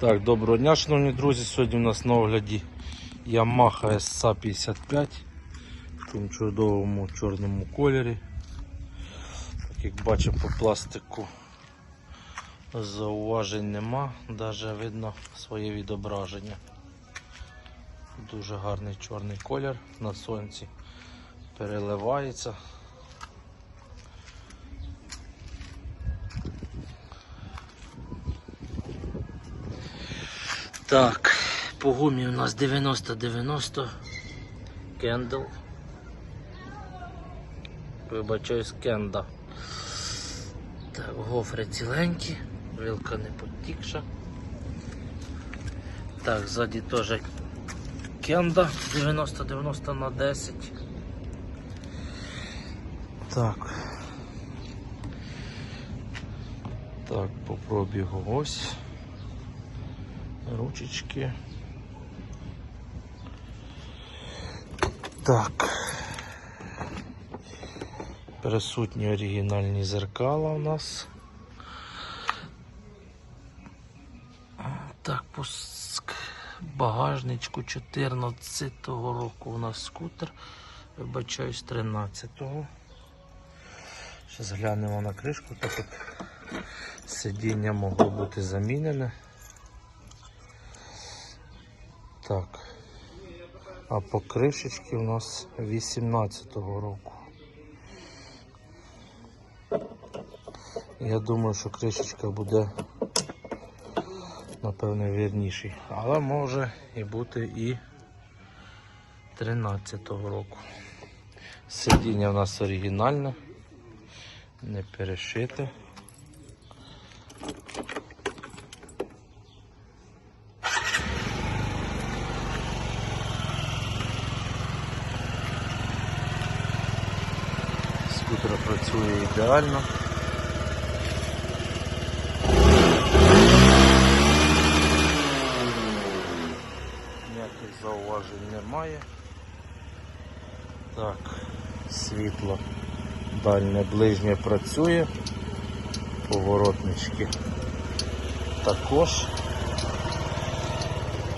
Так, доброго дня, шановні друзі. Сьогодні у нас на огляді Yamaha SA55 в такому чудовому чорному кольорі. Так як бачимо по пластику зауважень нема, навіть видно своє відображення. Дуже гарний чорний колір на сонці переливається. Так, по гумі у нас 90-90 кендл. Вибачаюсь, кенда. Так, гофри ціленькі, вилка не потікша. Так, ззаді теж кенда 90-90 на 10. Так. Так, по пробігу ось ручечки. Так. Присутні оригінальні зеркала у нас. Так, по ск- багажничку 14-го року у нас скутер. Вибачаюсь, 13-го. Зараз глянемо на кришку, так як сидіння могло бути замінене. Так. А по кришечці у нас 18-го року. Я думаю, що кришечка буде напевне вірніший. Але може і бути і 13-го року. Сидіння у нас оригінальне, не перешите. Скутер працює ідеально. Ніяких зауважень немає. Так, світло дальне ближнє працює. Поворотнички також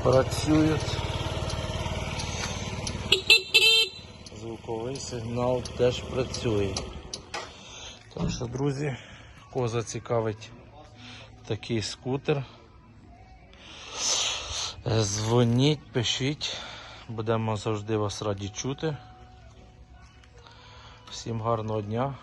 працюють. Звуковий сигнал теж працює. Так що, друзі, кого зацікавить такий скутер. Дзвоніть, пишіть, будемо завжди вас раді чути. Всім гарного дня,